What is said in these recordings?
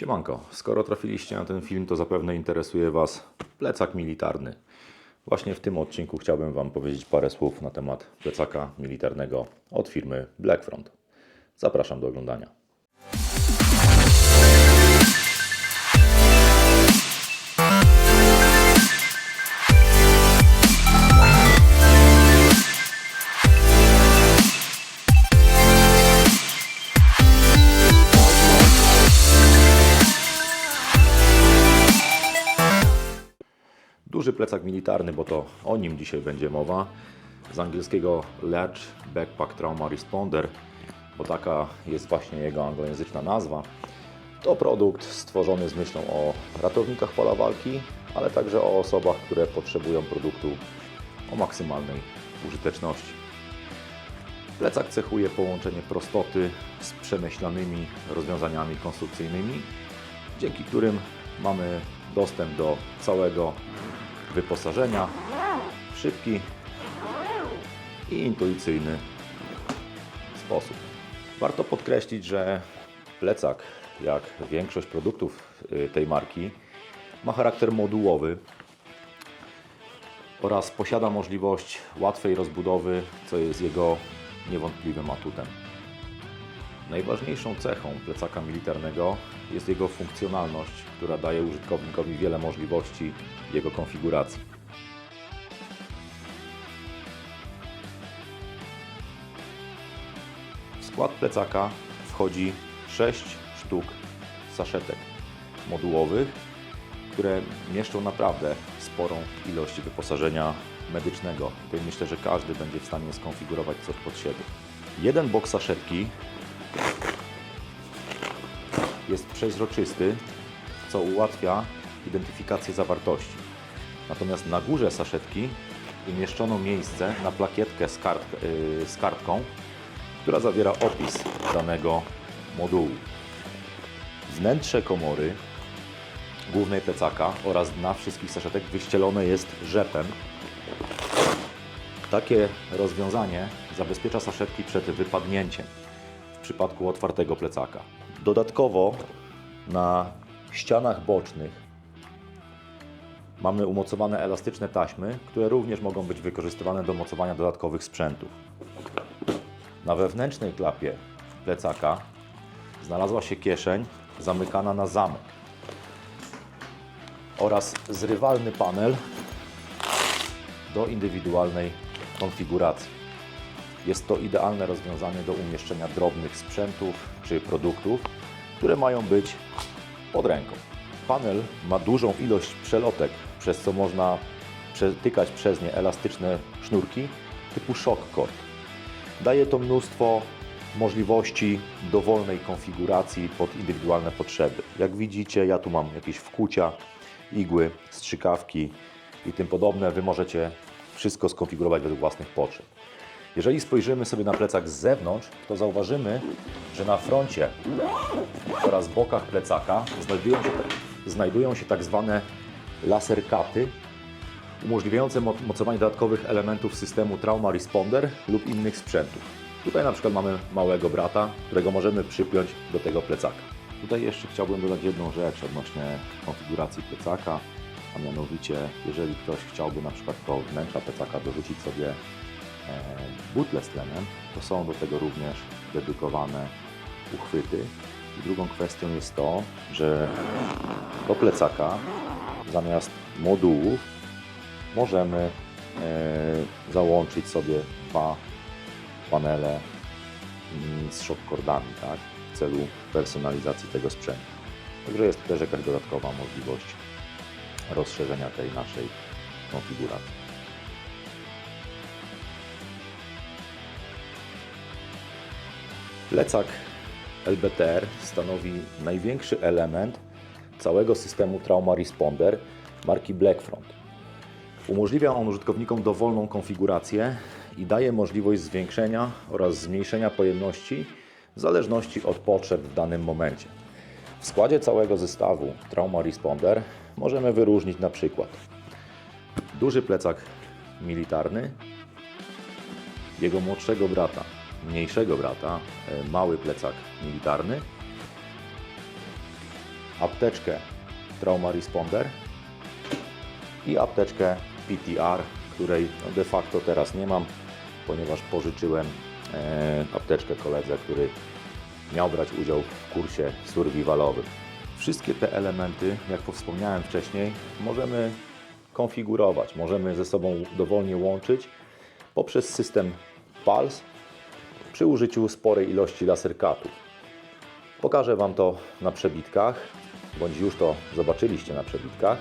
Siemanko, skoro trafiliście na ten film, to zapewne interesuje Was plecak militarny. Właśnie w tym odcinku chciałbym Wam powiedzieć parę słów na temat plecaka militarnego od firmy Blackfront. Zapraszam do oglądania. Duży plecak militarny, bo to o nim dzisiaj będzie mowa. Z angielskiego Large Backpack Trauma Responder, bo taka jest właśnie jego anglojęzyczna nazwa. To produkt stworzony z myślą o ratownikach pola walki, ale także o osobach, które potrzebują produktu o maksymalnej użyteczności. Plecak cechuje połączenie prostoty z przemyślanymi rozwiązaniami konstrukcyjnymi, dzięki którym mamy dostęp do całego wyposażenia szybki i intuicyjny sposób. Warto podkreślić, że plecak, jak większość produktów y, tej marki, ma charakter modułowy oraz posiada możliwość łatwej rozbudowy, co jest jego niewątpliwym atutem. Najważniejszą cechą plecaka militarnego jest jego funkcjonalność, która daje użytkownikowi wiele możliwości jego konfiguracji. W skład plecaka wchodzi 6 sztuk saszetek modułowych, które mieszczą naprawdę sporą ilość wyposażenia medycznego. Tutaj myślę, że każdy będzie w stanie skonfigurować coś pod siebie. Jeden bok saszetki jest przeźroczysty, co ułatwia identyfikację zawartości. Natomiast na górze saszetki umieszczono miejsce na plakietkę z, kart, yy, z kartką, która zawiera opis danego modułu. Wnętrze komory głównej plecaka oraz dna wszystkich saszetek wyścielone jest rzepem. Takie rozwiązanie zabezpiecza saszetki przed wypadnięciem w przypadku otwartego plecaka. Dodatkowo na ścianach bocznych mamy umocowane elastyczne taśmy, które również mogą być wykorzystywane do mocowania dodatkowych sprzętów. Na wewnętrznej klapie plecaka znalazła się kieszeń zamykana na zamek oraz zrywalny panel do indywidualnej konfiguracji. Jest to idealne rozwiązanie do umieszczenia drobnych sprzętów czy produktów, które mają być pod ręką. Panel ma dużą ilość przelotek, przez co można przetykać przez nie elastyczne sznurki typu shock cord. Daje to mnóstwo możliwości dowolnej konfiguracji pod indywidualne potrzeby. Jak widzicie, ja tu mam jakieś wkłucia, igły, strzykawki i tym podobne. Wy możecie wszystko skonfigurować według własnych potrzeb. Jeżeli spojrzymy sobie na plecak z zewnątrz, to zauważymy, że na froncie oraz bokach plecaka znajdują się, znajdują się tak zwane laserkaty, umożliwiające mo- mocowanie dodatkowych elementów systemu Trauma Responder lub innych sprzętów. Tutaj na przykład mamy małego brata, którego możemy przypiąć do tego plecaka. Tutaj jeszcze chciałbym dodać jedną rzecz odnośnie konfiguracji plecaka, a mianowicie jeżeli ktoś chciałby na przykład do wnętrza plecaka dorzucić sobie butle z tlenem, to są do tego również dedykowane uchwyty. I drugą kwestią jest to, że do plecaka zamiast modułów możemy e, załączyć sobie dwa panele mm, z shopcordami, tak, w celu personalizacji tego sprzętu. Także jest też jakaś dodatkowa możliwość rozszerzenia tej naszej konfiguracji. Plecak LBTR stanowi największy element całego systemu Trauma Responder marki Blackfront. Umożliwia on użytkownikom dowolną konfigurację i daje możliwość zwiększenia oraz zmniejszenia pojemności w zależności od potrzeb w danym momencie. W składzie całego zestawu Trauma Responder możemy wyróżnić na przykład duży plecak militarny, jego młodszego brata, mniejszego brata, e, mały plecak militarny apteczkę Trauma Responder i apteczkę PTR, której no de facto teraz nie mam, ponieważ pożyczyłem e, apteczkę koledze, który miał brać udział w kursie survivalowym. Wszystkie te elementy, jak wspomniałem wcześniej, możemy konfigurować, możemy ze sobą dowolnie łączyć poprzez system PALS przy użyciu sporej ilości laserkatów. Pokażę Wam to na przebitkach, bądź już to zobaczyliście na przebitkach.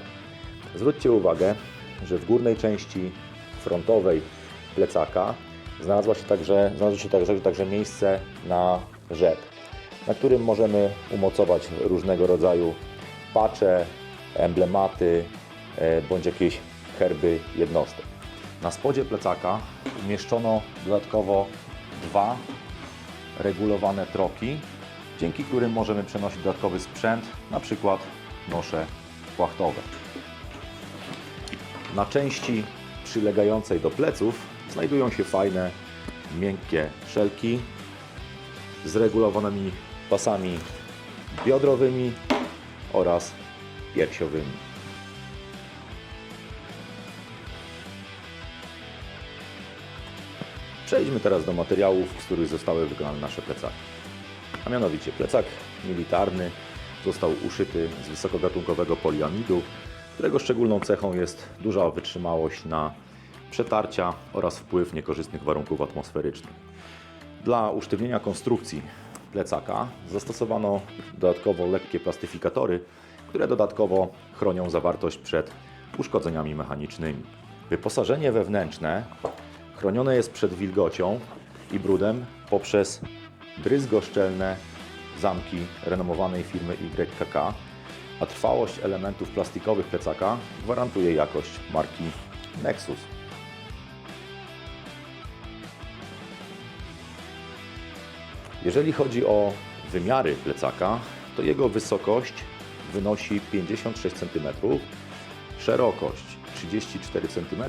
Zwróćcie uwagę, że w górnej części frontowej plecaka znalazło się także, znalazło się także, także miejsce na rzep, na którym możemy umocować różnego rodzaju pacze, emblematy e, bądź jakieś herby jednostek. Na spodzie plecaka umieszczono dodatkowo dwa regulowane troki, dzięki którym możemy przenosić dodatkowy sprzęt, na przykład nosze płachtowe. Na części przylegającej do pleców znajdują się fajne, miękkie szelki z regulowanymi pasami biodrowymi oraz piersiowymi. Przejdźmy teraz do materiałów, z których zostały wykonane nasze plecaki. A mianowicie plecak militarny został uszyty z wysokogatunkowego poliamidu, którego szczególną cechą jest duża wytrzymałość na przetarcia oraz wpływ niekorzystnych warunków atmosferycznych. Dla usztywnienia konstrukcji plecaka zastosowano dodatkowo lekkie plastyfikatory, które dodatkowo chronią zawartość przed uszkodzeniami mechanicznymi. Wyposażenie wewnętrzne chronione jest przed wilgocią i brudem poprzez dryzgoszczelne zamki renomowanej firmy YKK, a trwałość elementów plastikowych plecaka gwarantuje jakość marki Nexus. Jeżeli chodzi o wymiary plecaka, to jego wysokość wynosi 56 cm, szerokość 34 cm,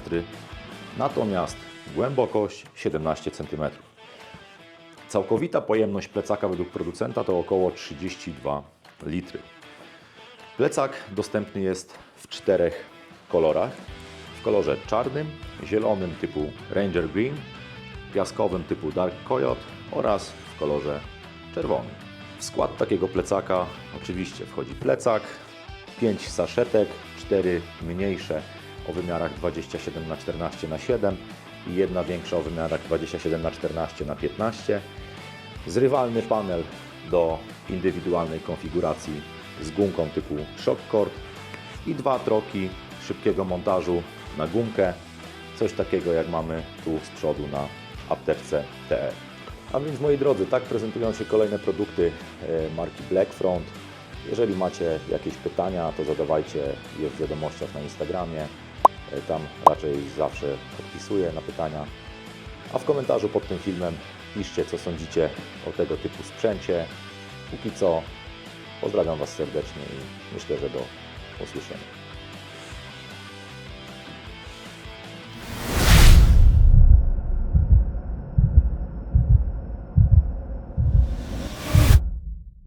natomiast głębokość 17 cm. Całkowita pojemność plecaka według producenta to około 32 litry. Plecak dostępny jest w czterech kolorach. W kolorze czarnym, zielonym typu Ranger Green, piaskowym typu Dark Coyote oraz w kolorze czerwonym. W skład takiego plecaka oczywiście wchodzi plecak, 5 saszetek, 4 mniejsze o wymiarach 27 na 14 na 7 i jedna większa o wymiarach 27 na 14 na 15 zrywalny panel do indywidualnej konfiguracji z gumką typu Shockcord i dwa troki szybkiego montażu na gumkę, coś takiego jak mamy tu z przodu na apteczce TR. A więc moi drodzy, tak prezentują się kolejne produkty e, marki Blackfront. Jeżeli macie jakieś pytania, to zadawajcie je w wiadomościach na Instagramie. E, Tam raczej zawsze odpisuję na pytania. A w komentarzu pod tym filmem piszcie, co sądzicie o tego typu sprzęcie. Póki co pozdrawiam Was serdecznie i myślę, że do usłyszenia.